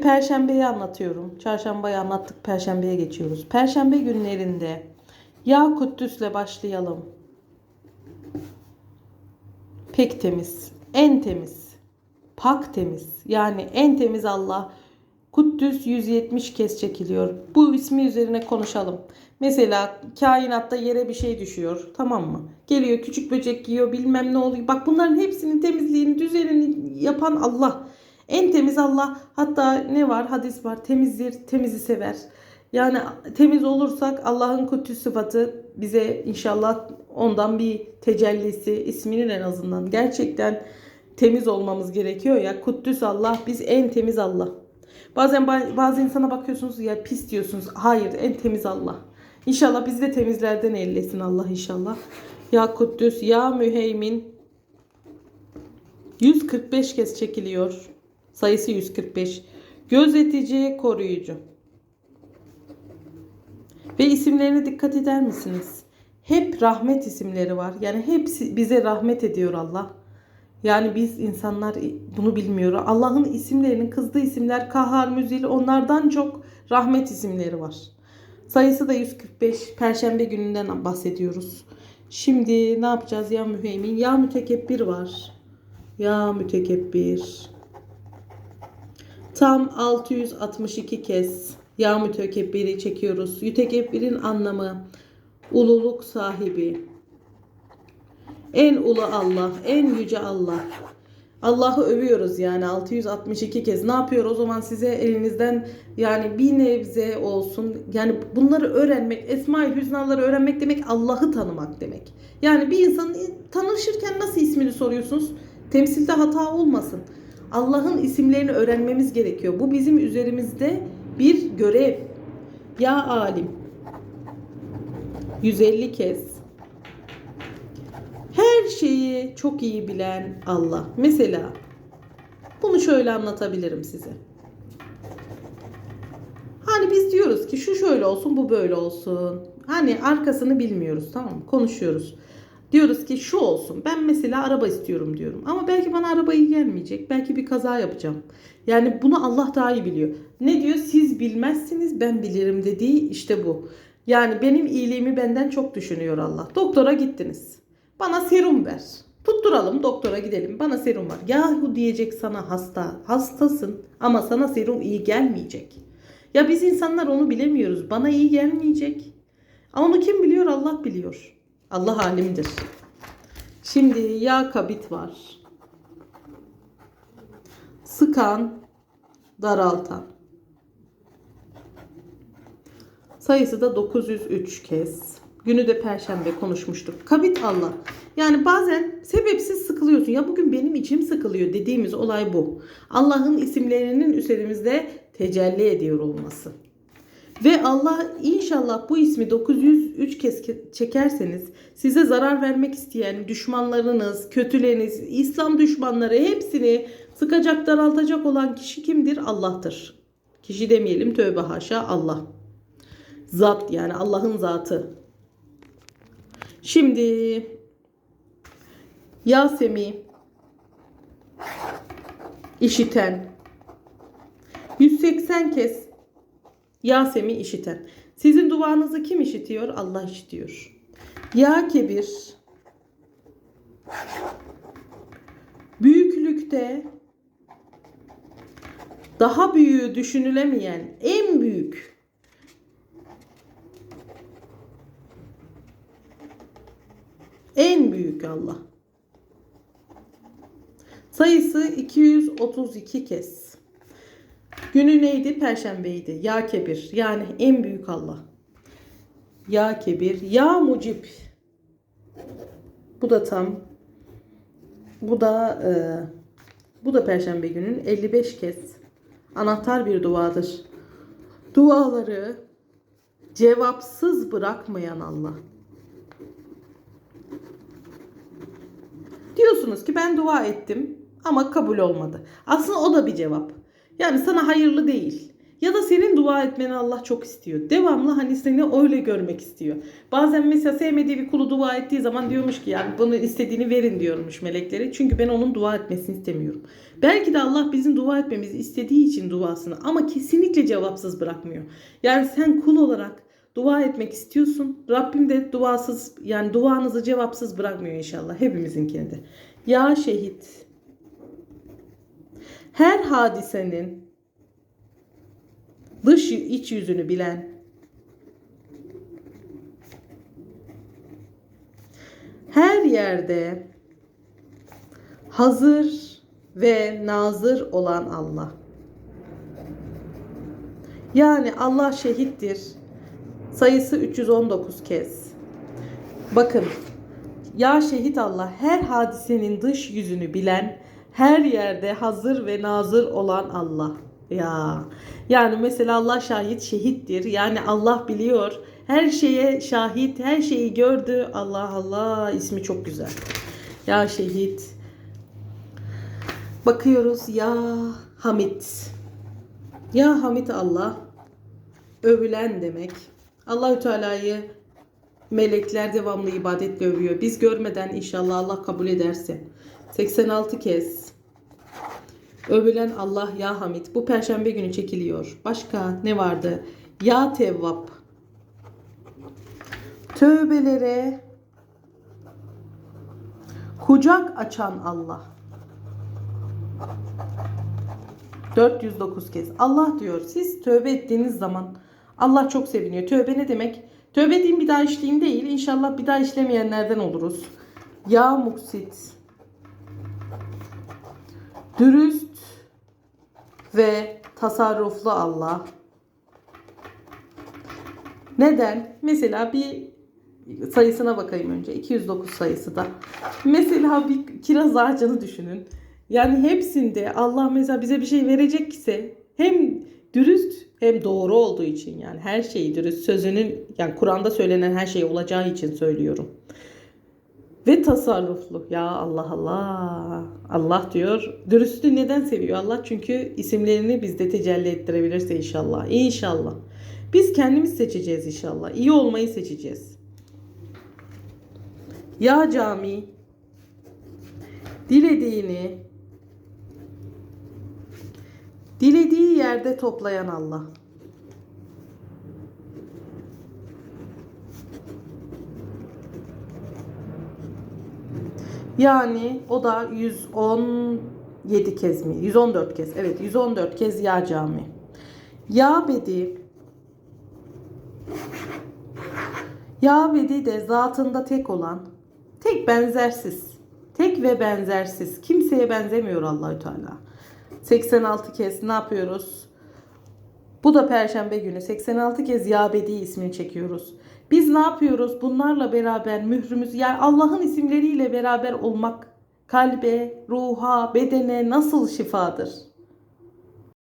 Perşembeyi anlatıyorum. Çarşambayı anlattık. Perşembeye geçiyoruz. Perşembe günlerinde Ya Kuddüs'le başlayalım. Pek temiz, en temiz, pak temiz. Yani en temiz Allah. Kuddüs 170 kez çekiliyor. Bu ismi üzerine konuşalım. Mesela kainatta yere bir şey düşüyor. Tamam mı? Geliyor küçük böcek yiyor bilmem ne oluyor. Bak bunların hepsinin temizliğini, düzenini yapan Allah. En temiz Allah. Hatta ne var? Hadis var. Temizdir, temizi sever. Yani temiz olursak Allah'ın kuddüs sıfatı bize inşallah ondan bir tecellisi, isminin en azından. Gerçekten temiz olmamız gerekiyor ya. Kuddüs Allah, biz en temiz Allah. Bazen ba- bazı insana bakıyorsunuz ya pis diyorsunuz. Hayır, en temiz Allah. İnşallah bizi de temizlerden eylesin Allah inşallah. Ya Kuddüs, ya Müheymin. 145 kez çekiliyor. Sayısı 145. Gözetici, koruyucu. Ve isimlerine dikkat eder misiniz? Hep rahmet isimleri var. Yani hepsi bize rahmet ediyor Allah. Yani biz insanlar bunu bilmiyoruz. Allah'ın isimlerinin kızdığı isimler kahhar, müzil onlardan çok rahmet isimleri var. Sayısı da 145. Perşembe gününden bahsediyoruz. Şimdi ne yapacağız ya müheymin? Ya mütekebbir var. Ya mütekebbir. Tam 662 kez ya mütekebbiri çekiyoruz. Mütekebbirin anlamı ululuk sahibi. En ulu Allah, en yüce Allah. Allah'ı övüyoruz yani 662 kez. Ne yapıyor o zaman size elinizden yani bir nebze olsun. Yani bunları öğrenmek, Esma-i Hüsnaları öğrenmek demek Allah'ı tanımak demek. Yani bir insanın tanışırken nasıl ismini soruyorsunuz? Temsilde hata olmasın. Allah'ın isimlerini öğrenmemiz gerekiyor. Bu bizim üzerimizde bir görev. Ya alim. 150 kez. Her şeyi çok iyi bilen Allah. Mesela bunu şöyle anlatabilirim size. Hani biz diyoruz ki şu şöyle olsun, bu böyle olsun. Hani arkasını bilmiyoruz tamam mı? Konuşuyoruz. Diyoruz ki şu olsun. Ben mesela araba istiyorum diyorum. Ama belki bana araba iyi gelmeyecek. Belki bir kaza yapacağım. Yani bunu Allah daha iyi biliyor. Ne diyor? Siz bilmezsiniz ben bilirim dediği işte bu. Yani benim iyiliğimi benden çok düşünüyor Allah. Doktora gittiniz. Bana serum ver. Tutturalım doktora gidelim. Bana serum var. Yahu diyecek sana hasta. Hastasın ama sana serum iyi gelmeyecek. Ya biz insanlar onu bilemiyoruz. Bana iyi gelmeyecek. Ama onu kim biliyor? Allah biliyor. Allah alimdir. Şimdi ya kabit var. Sıkan, daraltan. Sayısı da 903 kez. Günü de perşembe konuşmuştuk. Kabit Allah. Yani bazen sebepsiz sıkılıyorsun. Ya bugün benim içim sıkılıyor dediğimiz olay bu. Allah'ın isimlerinin üzerimizde tecelli ediyor olması. Ve Allah inşallah bu ismi 903 kez çekerseniz size zarar vermek isteyen düşmanlarınız, kötüleriniz, İslam düşmanları hepsini sıkacak, daraltacak olan kişi kimdir? Allah'tır. Kişi demeyelim tövbe haşa Allah. Zat yani Allah'ın zatı. Şimdi Yasemi işiten 180 kez Yasemi işiten. Sizin duanızı kim işitiyor? Allah işitiyor. Ya kebir büyüklükte daha büyüğü düşünülemeyen en büyük en büyük Allah. Sayısı 232 kez. Günü neydi? Perşembeydi. Ya Kebir. Yani en büyük Allah. Ya Kebir. Ya Mucib. Bu da tam. Bu da e, bu da Perşembe günün 55 kez. Anahtar bir duadır. Duaları cevapsız bırakmayan Allah. Diyorsunuz ki ben dua ettim ama kabul olmadı. Aslında o da bir cevap. Yani sana hayırlı değil. ya da senin dua etmeni Allah çok istiyor. Devamlı hani seni öyle görmek istiyor. Bazen mesela sevmediği bir kulu dua ettiği zaman diyormuş ki yani bunu istediğini verin diyormuş melekleri. Çünkü ben onun dua etmesini istemiyorum. Belki de Allah bizim dua etmemizi istediği için duasını ama kesinlikle cevapsız bırakmıyor. Yani sen kul olarak dua etmek istiyorsun. Rabbim de duasız yani duanızı cevapsız bırakmıyor inşallah hepimizinkini de. Ya şehit. Her hadisenin dış iç yüzünü bilen her yerde hazır ve nazır olan Allah. Yani Allah şehittir. Sayısı 319 kez. Bakın. Ya şehit Allah her hadisenin dış yüzünü bilen, her yerde hazır ve nazır olan Allah. Ya. Yani mesela Allah şahit şehittir. Yani Allah biliyor. Her şeye şahit, her şeyi gördü. Allah Allah ismi çok güzel. Ya şehit. Bakıyoruz ya Hamid. Ya Hamid Allah övülen demek. Allahü Teala'yı melekler devamlı ibadetle övüyor. Biz görmeden inşallah Allah kabul ederse. 86 kez övülen Allah ya Hamid. Bu perşembe günü çekiliyor. Başka ne vardı? Ya Tevvap. Tövbelere kucak açan Allah. 409 kez. Allah diyor siz tövbe ettiğiniz zaman Allah çok seviniyor. Tövbe ne demek? Tövbe edeyim bir daha işleyeyim değil. İnşallah bir daha işlemeyenlerden oluruz. Ya muksit. Dürüst ve tasarruflu Allah. Neden? Mesela bir sayısına bakayım önce. 209 sayısı da. Mesela bir kiraz ağacını düşünün. Yani hepsinde Allah mesela bize bir şey verecekse hem dürüst hem doğru olduğu için yani her şeyi dürüst sözünün yani Kur'an'da söylenen her şey olacağı için söylüyorum. Ve tasarruflu. Ya Allah Allah. Allah diyor. Dürüstlüğü neden seviyor Allah? Çünkü isimlerini bizde tecelli ettirebilirse inşallah. İnşallah. Biz kendimiz seçeceğiz inşallah. İyi olmayı seçeceğiz. Ya cami dilediğini dilediği yerde toplayan Allah. Yani o da 117 kez mi? 114 kez. Evet 114 kez ya cami. Ya bedi Ya bedi de zatında tek olan, tek benzersiz, tek ve benzersiz, kimseye benzemiyor Allahü Teala. 86 kez ne yapıyoruz? Bu da perşembe günü 86 kez Ya Bedi ismini çekiyoruz. Biz ne yapıyoruz? Bunlarla beraber mührümüz yani Allah'ın isimleriyle beraber olmak kalbe, ruha, bedene nasıl şifadır?